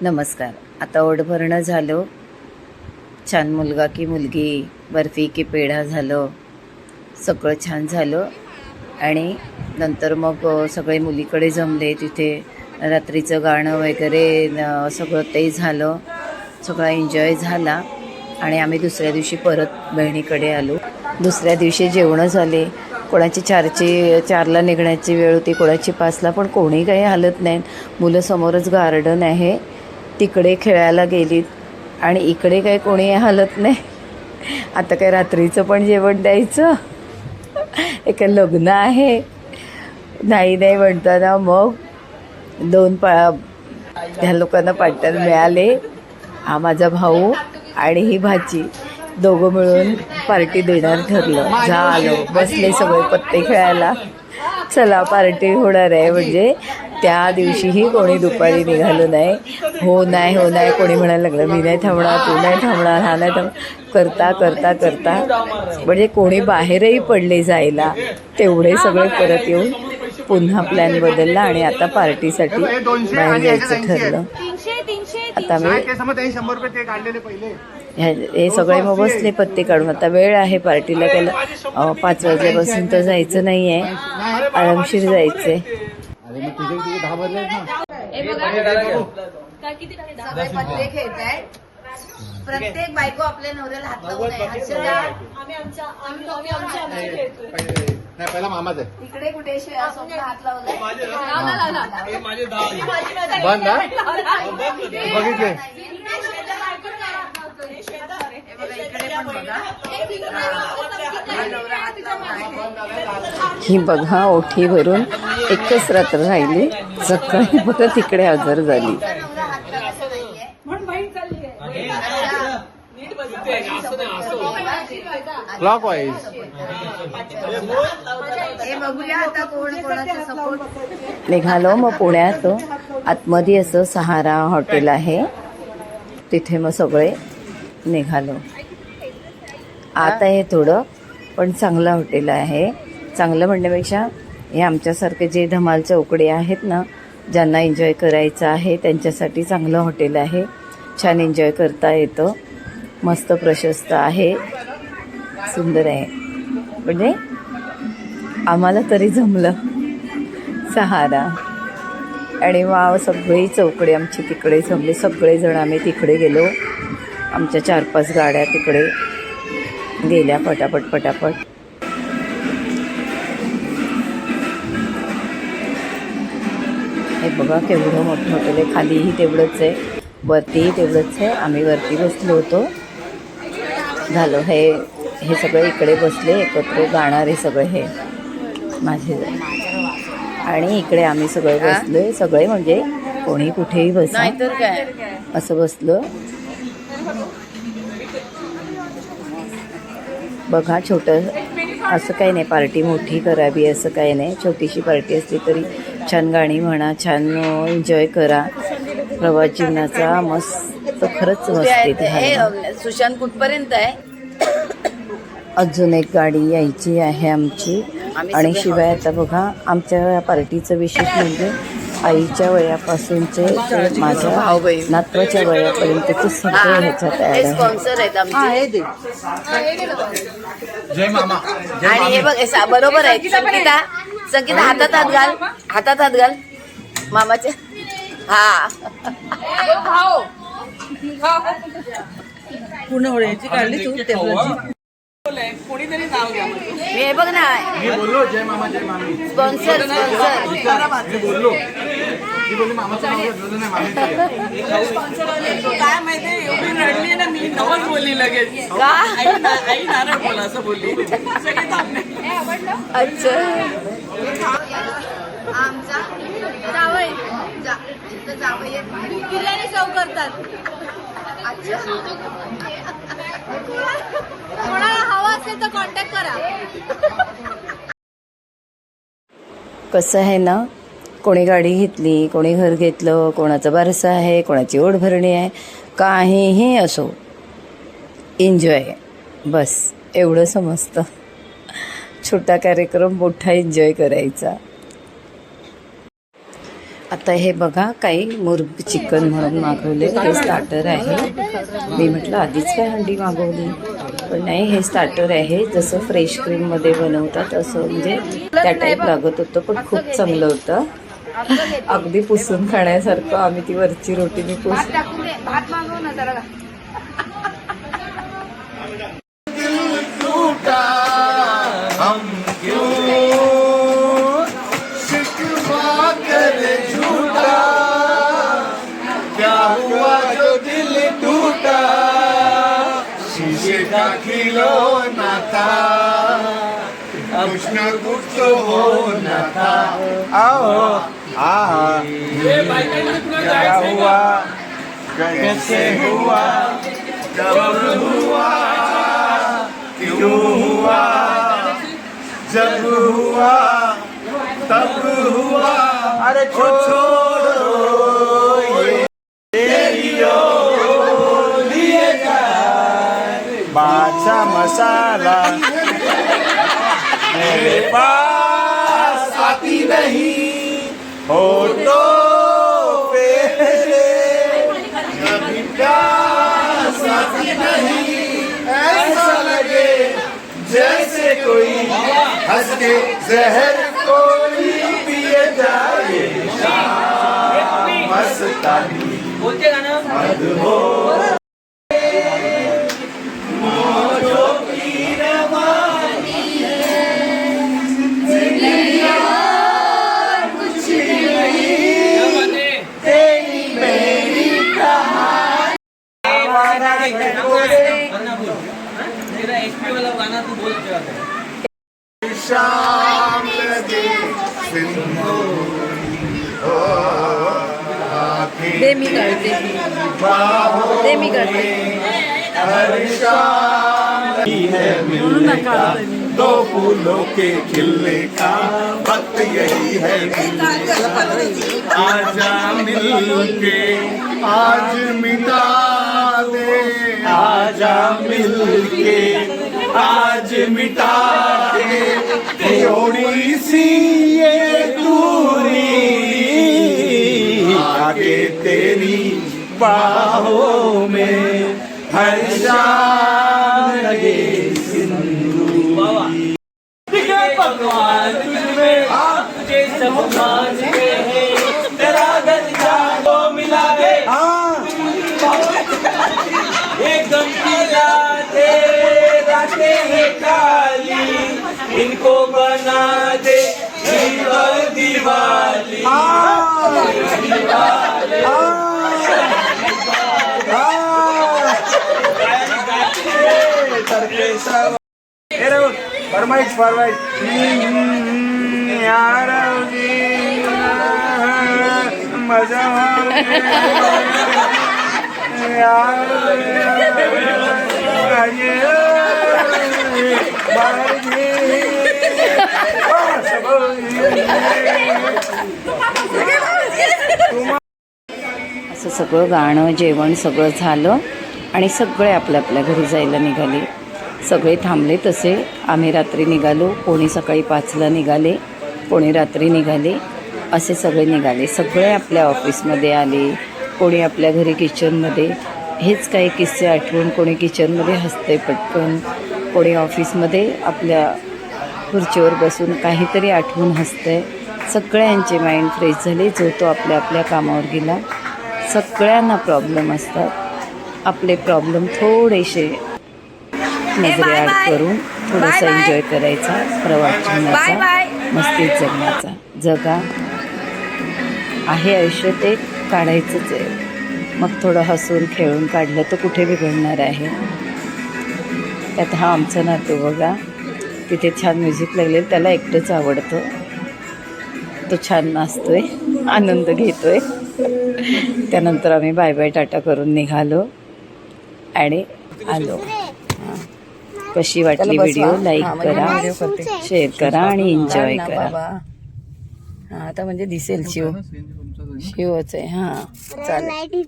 नमस्कार. आता ओढभरणं झालं. छान मुलगा की मुलगी बर्फी की पेढा झालं. सगळं छान झालं. आणि नंतर मग सगळे मुलीकडे जमले तिथे. रात्रीचं गाणं वगैरे सगळं ते झालं. सगळा एन्जॉय झाला. आणि आम्ही दुसऱ्या दिवशी परत बहिणीकडे आलो. दुसऱ्या दिवशी जेवणं झाले. कोणाची चारची चारला निघण्याची वेळ होती कोणाची पाचला पण कोणी काही हलत नाही. मुलं समोरच गार्डन आहे. तिकडे खेळायला गेलीत. आणि इकडे काय कोणी हलत नाही. आता काय रात्रीचं पण जेवण द्यायचं? एक लग्न आहे. नाही नाही म्हणताना मग दोन पा ह्या लोकांना पार्टनर मिळाले. हा माझा भाऊ आणि ही भाची. दोघं मिळून पार्टी देणार ठरलं. झालं बसले सगळे पत्ते खेळायला. चला पार्टी होणार आहे. म्हणजे त्या दिवशीही कोणी दुपारी निघालं नाही. हो नाही हो नाही कोणी म्हणायला लागलं मी नाही थांबणार तू नाही थांबणार हा नाही थांब करता करता करता. म्हणजे कोणी बाहेरही पडले जायला तेवढे सगळे परत येऊन पुन्हा प्लॅन बदलला आणि आता पार्टीसाठी बाहेर जायचं ठरलं. आता मी ह्या- हे सगळे मग बसले पत्ते काढून. आता वेळ आहे पार्टीला त्याला पाच वाजल्यापासून तर जायचं नाही आहे आरामशीर जायचं आहे तुझे तुझे दहा भरले आहेत ना. सगळे पत्ते खेळताय प्रत्येक बायको आपल्या नवऱ्याला हात लावून आहे. हर्षदा पहिले- नाही पहिला मामाच आहे. इकडे कुठे हात बंद हा? बघितले. हे बघा इकडे. पण बघा हा बघा ओठी भरून एकच रात्र राहिली. सकाळी परत इकडे हजर झाली. क्लॉक वाईज निघालो मग पुण्यात. आतमध्ये असं सहारा हॉटेल आहे. तिथे मग सगळे निघालो. आत आहे थोडं पण चांगलं हॉटेल आहे. चांगलं म्हणण्यापेक्षा हे आमच्यासारखे जे धमाल चौकडे आहेत ना ज्यांना एन्जॉय करायचं आहे त्यांच्यासाठी चांगलं हॉटेल आहे. छान एन्जॉय करता येतं. मस्त प्रशस्त आहे. सुंदर आहे. म्हणजे आम्हाला तरी जमलं. सहारा. आणि वा सगळी चौकडे आमची तिकडे जमले. सगळेजण आम्ही तिकडे गेलो. आमच्या चार पाच गाड्या तिकडे. गेल्या पटापट पटापट. हे बघा केवढं मोठं हॉटेल आहे. खालीही तेवढंच आहे. वरतीही तेवढंच आहे. आम्ही वरती बसलो होतो. झालं हे हे सगळे इकडे बसले एकत्र गाणारे सगळे हे. माझे. आणि इकडे आम्ही सगळे बसलोय. सगळे म्हणजे कोणी कुठेही बसा. असं बसलो. बघा छोटं असं काही नाही पार्टी मोठी करावी असं काही नाही. छोटीशी पार्टी असली तरी छान गाणी म्हणा छान एन्जॉय करा. प्रवास जीवनाचा मस्त खरंच मस्तीत झाला सुशांत कुठपर्यंत आहे? अजून एक गाडी यायची आहे आमची. आणि शिवाय आता बघा आमच्या पार्टीचं विशेष म्हणजे आईच्या वयापासूनचे ते माझ्या नातवाच्या वयापर्यंतचे सगळे ह्याच्यात स्पॉन्सर आहेत आमचे. जय मामा. आणि हे बघ हे सा- बरोबर आहे. संगीता संगीता. हातात हात घाल. हातात हात घाल. मामाचे हा. पूर्ण होळ्याची काढली तू टेबलाची हे बघ ना. मी बोललो जय मामा जय मामी. स्पॉन्सर स्पॉन्सर मी बोललो. मी बोलली मामाचं नाव घेतलं नाही मामीचं. घे. काय माहितीये एवढी रडली ना मी नवच बोलली लगेच. का? आई ना- आई नारळ बोला असं बोलली. सगळे थांबले. अच्छा. आमचा जावई. जा इथं जावई किल्ल्याने चव करतात. अच्छा. कोणाला असेल तर कॉन्टॅक्ट करा. कसं आहे ना कोणी गाडी घेतली कोणी घर घेतलं कोणाचं बारसं आहे कोणाची ओढ भरणी आहे काहीही असो एन्जॉय बस एवढं समजतं. छोटा कार्यक्रम मोठा एन्जॉय करायचा. आता हे बघा काही मुर्ग चिकन म्हणून मागवले हे स्टार्टर आहे. मी म्हटलं आधीच काय हंडी मागवली? पण नाही हे स्टार्टर आहे. जसं फ्रेश क्रीममध्ये बनवतात असं म्हणजे त्या टाईप लागत होतं पण खूप चांगलं होतं. अगदी पुसून खाण्यासारखं आम्ही ती वरची रोटी मी पुस हुआ का खिलौना था कुछ न कुछ तो होना था आओ आ क्या हुआ? कैसे हुआ? कब हुआ क्यों हुआ? जब हुआ तब हुआ। अरे छोड़ो ये बादशाह मसाला मेरे पास आती नहीं हो तो फेरे कभी प्यास आती नहीं ऐसा लगे जैसे कोई हंस के जहर कोई पिए जाए। मस्तानी बोलते करते दे करते हर शाम लगी है। मिलने का दो फूलों के खिलने का वक्त यही है। मिलने आजा मिल के आज मिटा दे। आजा मिल के आज मिटा दे। थोड़ी सी ये दूरी आगे तेरी बाहों में हर शाम फरमाईश फरमाईश यार मजा असं सगळं गाणं जेवण सगळं झालं आणि सगळे आपल्या आपल्या घरी जायला निघाले. सगळे थांबले तसे. आम्ही रात्री निघालो. कोणी सकाळी पाचला निघाले. कोणी रात्री निघाले. असे सगळे निघाले. सगळे आपल्या ऑफिसमध्ये आले. कोणी आपल्या घरी किचनमध्ये. हेच काही किस्से आठवून कोणी किचनमध्ये हसते पटकन. कोणी ऑफिसमध्ये आपल्या खुर्चीवर बसून काहीतरी आठवून हसतंय. सगळ्यांचे माइंड फ्रेश झाले. जो तो आपल्या आपल्या कामावर गेला. सगळ्यांना प्रॉब्लेम असतात. आपले प्रॉब्लेम थोडेसे नजरे आड करून थोडंसं एन्जॉय करायचा प्रवास जीवनाचा मस्तीत जगण्याचा. जगा. आहे आयुष्य ते काढायचंच आहे. मग थोडं हसून खेळून काढलं तर कुठे बिघडणार आहे? त्यात हा आमचा नातू बघा. तिथे छान म्युझिक लागले त्याला एकटंच आवडतं. तो छान नाचतोय आनंद घेतोय. त्यानंतर आम्ही बाय बाय टाटा करून निघालो आणि आलो. कशी वाटली व्हिडिओ लाईक करा शेअर करा आणि एन्जॉय करा. हां आता म्हणजे दिसेल शिव. शिवच आहे हां. चालेल.